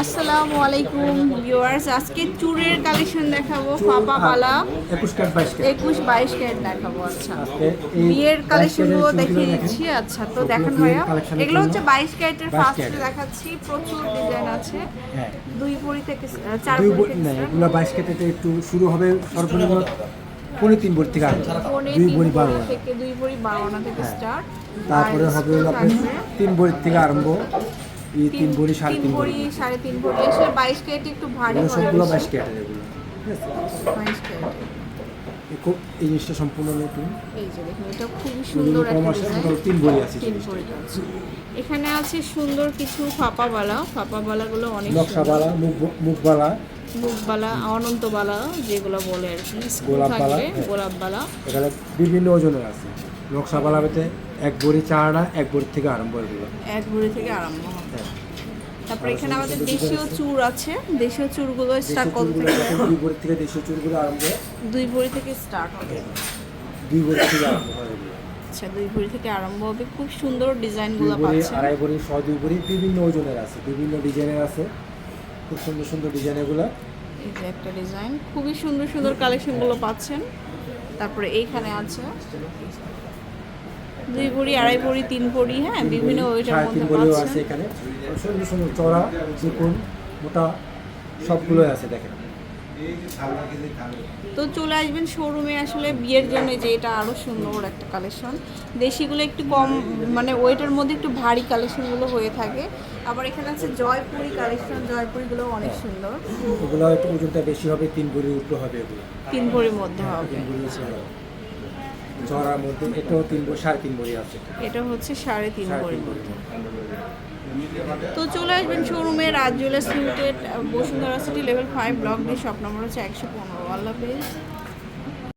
আসসালামু আলাইকুম ভিউয়ার্স আজকে চুরের কালেকশন দেখাবো ফাপা পালা একুশ কাঠ বাইশ কাঠ একুশ বাইশ ক্যারেট দেখাবো আচ্ছা। বিয়ের 22 কালেকশনগুলো ক্যারেটের দেখিয়ে দিচ্ছি আচ্ছা তো দেখেন ভাইয়া এগুলো হচ্ছে বাইশ ক্যারেটের 22 ফার্স্ট দেখাচ্ছি প্রচুর ডিজাইন আছে। হ্যাঁ। দুই ভরি থেকে চার ভরি থেকে না এগুলো বাইশ একটু শুরু হবে সর্বনিম্ন পৌনে তিন বই থেকে দুই বই বারো থেকে দুই ভরি বারো থেকে হ্যাঁ। স্টার্ট তারপরে হবে তিন বই থেকে আরম্ভ। তিন ভরি সাড়ে তিন ভরি সাড়ে তিন ভরি। এসে বাইশ ক্যারেট একটু ভারী সবগুলো বাইশ কেটের এগুলো। বাইশ ক্যারেট। এই খুব এই জিনিসটা সম্পূর্ণ নতুন। এই যে দেখুন এটা খুবই সুন্দর একটা আসে তিন বই আছে এখানে আছে সুন্দর কিছু ফাপাবালা। ফাপাবালাগুলো অনেক নকশাবালা মুখ মুখবালা মুখবালা অনন্তবালা যেগুলো বলে আর কি গোলাপবালা, হ্যাঁ। গোলাপবালা। এখানে বিভিন্ন ওজনের আছে। নকশাবালাতে এক বড়ি চার আনা এক বড়ি থেকে আরম্ভ এগুলো। এক ভরি থেকে আরম্ভ হ্যাঁ। তারপরে এখানে আমাদের দেশীয় চুর আছে। দেশীয় চুরগুলো স্টার্ট দুই বড়ি থেকে দেশীয় আরম্ভ দুই ভরি থেকে স্টার্ট হবে। দুই বড়ি থেকে আরম্ভ হয় আচ্ছা দুই ভরি থেকে আরম্ভ হবে। খুব সুন্দর ডিজাইনগুলো পাচ্ছেন। আড়াই ছ দুই বড়ি বিভিন্ন ওজনের আছে। বিভিন্ন ডিজাইনের আছে। খুব সুন্দর সুন্দর ডিজাইন এগুলো। এই যে একটা ডিজাইন খুবই সুন্দর সুন্দর কালেকশনগুলো পাচ্ছেন। তারপরে এইখানে আছে দুই ভরি আড়াই ভরি তিন ভরি হ্যাঁ বিভিন্ন ওইটার মধ্যে পাচ্ছেন। আছে এখানে। সুন্দর সুন্দর চড়া চিকুন মোটা সবগুলোই আছে দেখেন। তো চলে আসবেন শোরুমে আসলে বিয়ের জন্য যে এটা আরও সুন্দর একটা কালেকশন দেশিগুলো একটু কম মানে ওইটার মধ্যে একটু ভারী কালেকশনগুলো হয়ে থাকে। আবার এখানে আছে জয়পুরি কালেকশন জয়পুরিগুলো অনেক সুন্দর। এগুলো একটু ওজনটা বেশি হবে তিন বড়ির উপরে হবে এগুলো। তিন ভরির মধ্যে হবে। বড়ি আছে চড়ার মধ্যে এটাও তিন সাড়ে তিন বড়ি আছে। এটা হচ্ছে সাড়ে তিন ভরির মধ্যে। তো চলে আসবেন শোরুমে Raj jewellers limited Bashundhara city level five block দিয়ে শপ নম্বর হচ্ছে একশো পনেরো। আল্লাহ হাফেজ।